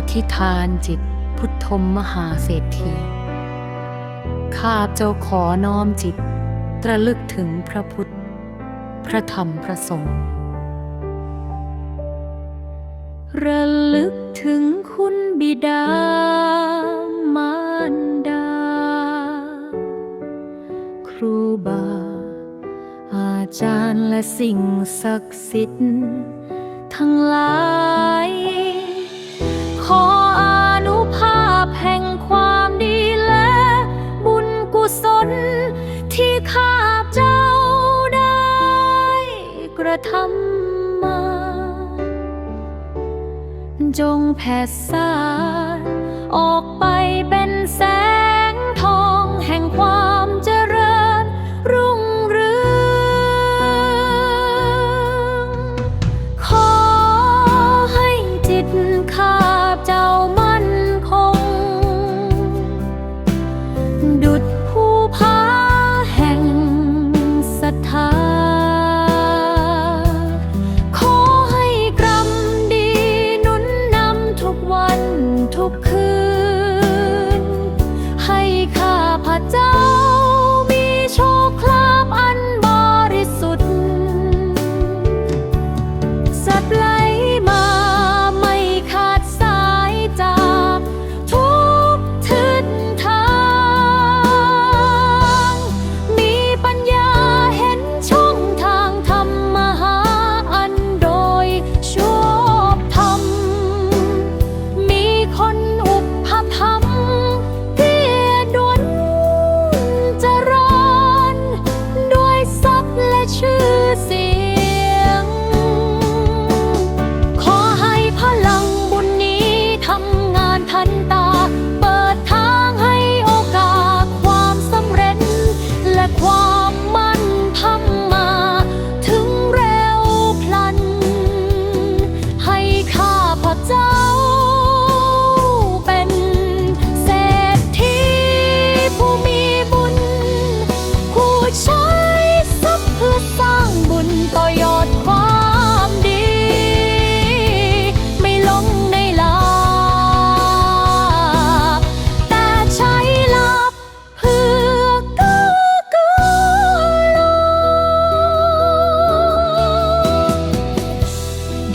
อธิษฐานจิตพุทธมมหาเศรษฐี ข้าเจ้าขอน้อมจิต ตระลึกถึงพระพุทธ พระธรรมพระสงฆ์ระลึกถึงคุณบิดามารดา ครูบา อาจารย์และสิ่งศักดิ์สิทธิ์ทั้งหลาย ที่ข้าเจ้าได้กระทำมา จงแผ่สานออกไปเป็น ทุก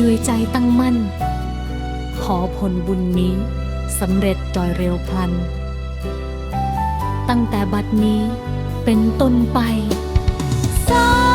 ด้วยใจตั้งมั่น ขอผลบุญนี้สำเร็จโดยเร็วพลัน ตั้งแต่บัดนี้เป็นต้นไปสา